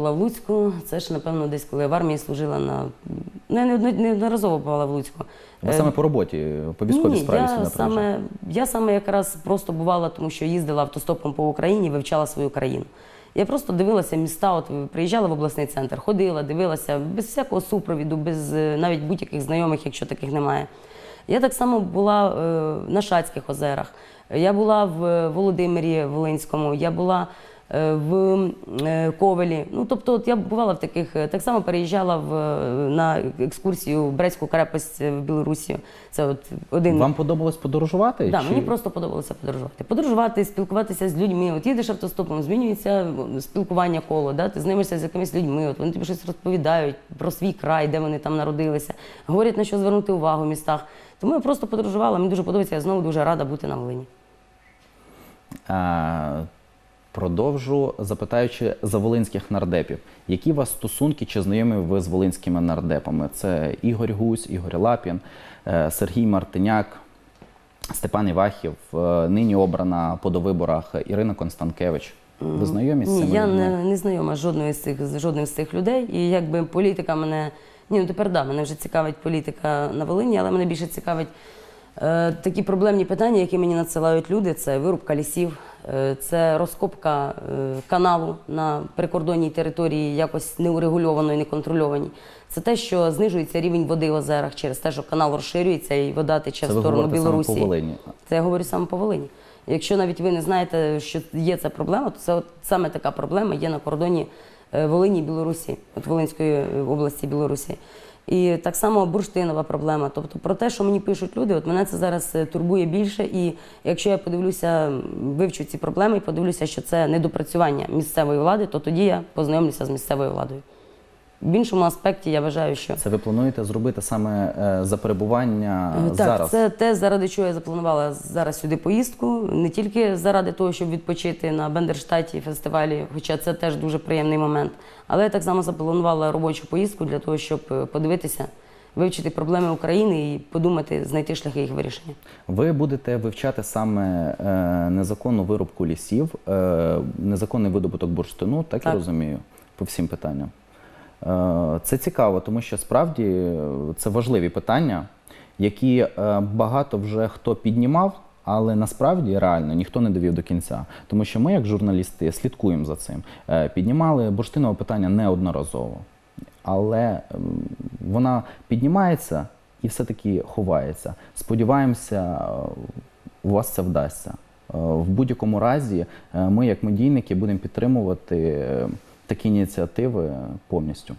була в Луцьку. Це ж, напевно, десь коли я в армії служила на. Ну, я неодно- неодноразово бувала в Луцьку. Ви Е, саме по роботі, по військовій ні, справі я сюди приїжджали? саме, я саме якраз просто бувала, тому що їздила автостопом по Україні, вивчала свою країну. Я просто дивилася міста, от приїжджала в обласний центр, ходила, дивилася без всякого супровіду, без е, навіть будь-яких знайомих, якщо таких немає. Я так само була е, на Шацьких озерах, я була в Володимирі Волинському, я була е, в е, Ковелі. Ну, тобто, от я бувала в таких, е, так само переїжджала в, е, на екскурсію в Брестську крепость е, в Білорусі. Це от один Вам подобалось подорожувати? Да, чи- мені просто подобалося подорожувати. Подорожувати, спілкуватися з людьми. От їдеш автостопом, змінюється спілкування коло, да? ти знайомишся з якимись людьми, от вони тобі щось розповідають про свій край, де вони там народилися, говорять на що звернути увагу в містах. Тому я просто подорожувала, мені дуже подобається, я знову дуже рада бути на Волині. Е, Продовжу, запитаючи за волинських нардепів, які у вас стосунки чи знайомі ви з волинськими нардепами? Це Ігор Гусь, Ігор Лапін, е, Сергій Мартиняк, Степан Івахів, е, нині обрана по довиборах Ірина Констанкевич. Ви знайомі з Ні, я не, не знайома з жодною з цих з жодним з цих людей. І якби політика мене. Ні, ну тепер да, мене вже цікавить політика на Волині, але мене більше цікавить е, такі проблемні питання, які мені надсилають люди: це вирубка лісів, це розкопка е, каналу на прикордонній території, якось неурегульованої, неконтрольованій. Це те, що знижується рівень води в озерах через те, що канал розширюється і вода тече в сторону Білорусі. саме по Волині. Це я говорю саме по Волині. Якщо навіть ви не знаєте, що є ця проблема, то це от саме така проблема є на кордоні е, Волині Білорусі, от Волинської е, області Білорусі. І так само бурштинова проблема. Тобто про те, що мені пишуть люди, от мене це зараз е, турбує більше. І якщо я подивлюся, вивчу ці проблеми і подивлюся, що це недопрацювання місцевої влади, то тоді я познайомлюся з місцевою владою. В іншому аспекті я вважаю, що Це ви плануєте зробити саме е, за перебування Е, Так, зараз? це те, заради чого я запланувала зараз сюди поїздку. Не тільки заради того, щоб відпочити на Бендерштаті фестивалі, хоча це теж дуже приємний момент. Але я так само запланувала робочу поїздку для того, щоб е, подивитися, вивчити проблеми України і подумати, знайти шляхи їх вирішення. Ви будете вивчати саме е, незаконну вирубку лісів, е, незаконний видобуток бурштину, так, я розумію, по всім питанням. Е, це цікаво, тому що справді е, це важливі питання, які е, багато вже хто піднімав, але насправді реально ніхто не довів до кінця. Тому що ми, як журналісти, слідкуємо за цим. Піднімали бурштинове питання неодноразово. Але вона піднімається і все-таки ховається. Сподіваємося, у вас це вдасться. В будь-якому разі, ми, як медійники, будемо підтримувати такі ініціативи повністю.